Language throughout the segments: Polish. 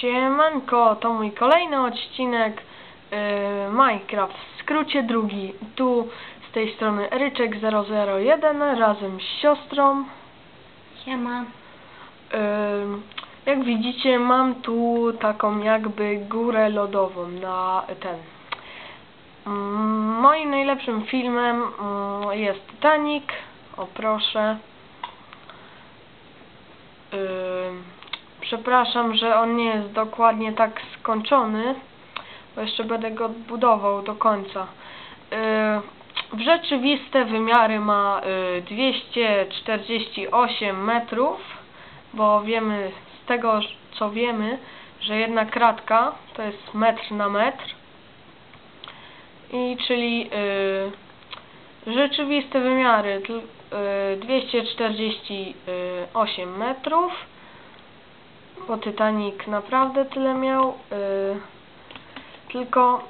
Siemanko, to mój kolejny odcinek yy, Minecraft, w skrócie drugi. Tu z tej strony Ryczek001 razem z siostrą. Siema. Yy, jak widzicie mam tu taką jakby górę lodową na ten. Moim najlepszym filmem mm, jest Titanic. O proszę. Yy, przepraszam, że on nie jest dokładnie tak skończony, bo jeszcze będę go budował do końca. Yy, w rzeczywiste wymiary ma yy, 248 metrów, bo wiemy z tego, co wiemy, że jedna kratka to jest metr na metr. I czyli yy, rzeczywiste wymiary tl- yy, 248 metrów bo Titanic naprawdę tyle miał, yy, tylko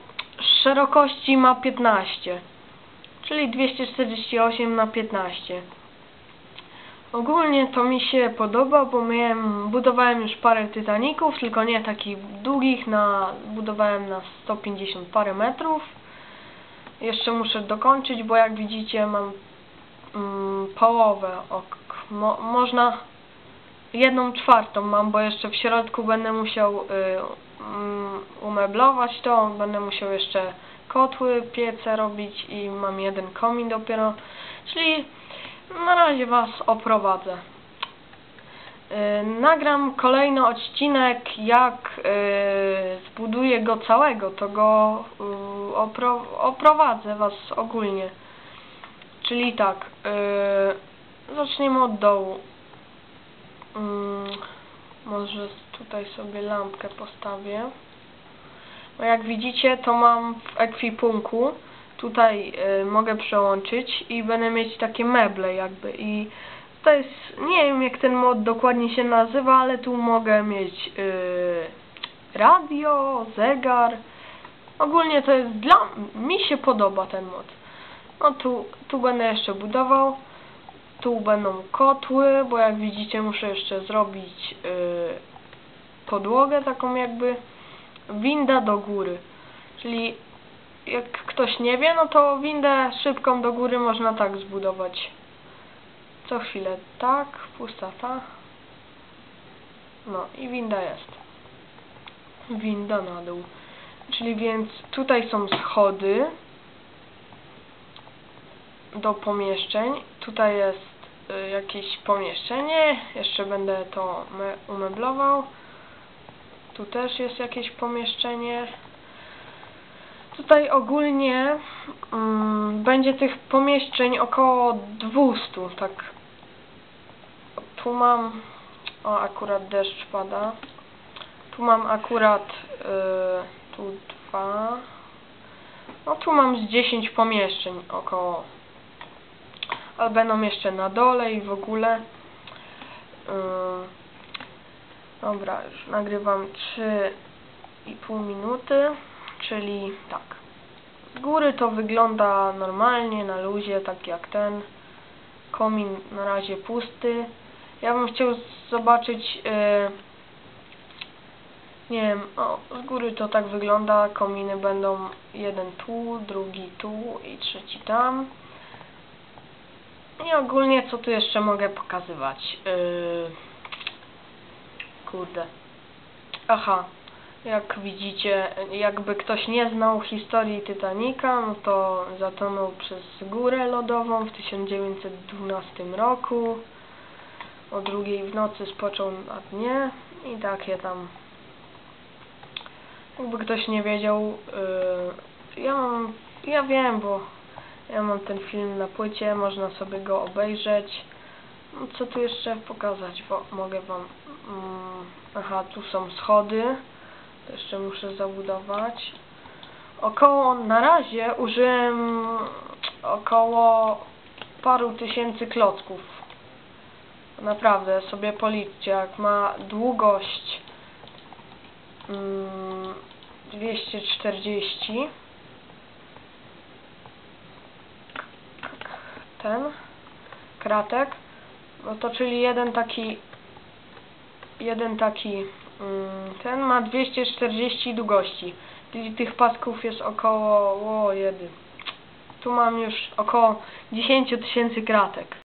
szerokości ma 15, czyli 248 na 15. Ogólnie to mi się podoba, bo miałem, budowałem już parę Titaników, tylko nie takich długich, na, budowałem na 150 parę metrów. Jeszcze muszę dokończyć, bo jak widzicie mam mm, połowę, ok, mo, można jedną czwartą mam, bo jeszcze w środku będę musiał y, mm, umeblować to, będę musiał jeszcze kotły, piece robić i mam jeden komin dopiero, czyli na razie Was oprowadzę. Y, nagram kolejny odcinek, jak y, zbuduję go całego, to go y, opro, oprowadzę Was ogólnie. Czyli tak, y, zaczniemy od dołu. Mm, może tutaj sobie lampkę postawię. Bo jak widzicie, to mam w ekwipunku. Tutaj y, mogę przełączyć i będę mieć takie meble jakby. I to jest, nie wiem jak ten mod dokładnie się nazywa, ale tu mogę mieć y, radio, zegar. Ogólnie to jest dla mi się podoba ten mod. No tu, tu będę jeszcze budował. Tu będą kotły, bo jak widzicie muszę jeszcze zrobić yy, podłogę taką jakby winda do góry. Czyli jak ktoś nie wie, no to windę szybką do góry można tak zbudować. Co chwilę tak, pusta ta. No i winda jest. Winda na dół. Czyli więc tutaj są schody do pomieszczeń. Tutaj jest y, jakieś pomieszczenie. Jeszcze będę to me- umeblował. Tu też jest jakieś pomieszczenie. Tutaj ogólnie mm, będzie tych pomieszczeń około 200, tak. Tu mam, o akurat deszcz pada. Tu mam akurat, y, tu dwa. No tu mam z 10 pomieszczeń około. Ale będą jeszcze na dole i w ogóle. Yy, dobra, już nagrywam 3,5 minuty, czyli tak. Z góry to wygląda normalnie, na luzie, tak jak ten. Komin na razie pusty. Ja bym chciał zobaczyć, yy, nie wiem, o, z góry to tak wygląda. Kominy będą jeden tu, drugi tu i trzeci tam. I ogólnie co tu jeszcze mogę pokazywać? Yy... Kurde. Aha. Jak widzicie, jakby ktoś nie znał historii Titanica, no to zatonął przez górę lodową w 1912 roku. O drugiej w nocy spoczął na dnie i takie tam. Jakby ktoś nie wiedział, yy... ja mam, ja wiem, bo ja mam ten film na płycie, można sobie go obejrzeć. No, co tu jeszcze pokazać, bo mogę wam... Mm, aha, tu są schody. To jeszcze muszę zabudować. Około, na razie użyłem około paru tysięcy klocków. Naprawdę, sobie policzcie, jak ma długość mm, 240 ten kratek, no to czyli jeden taki jeden taki Mm, Ten ma 240 długości. Czyli tych pasków jest około... O, jedy. Tu mam już około 10 tysięcy kratek.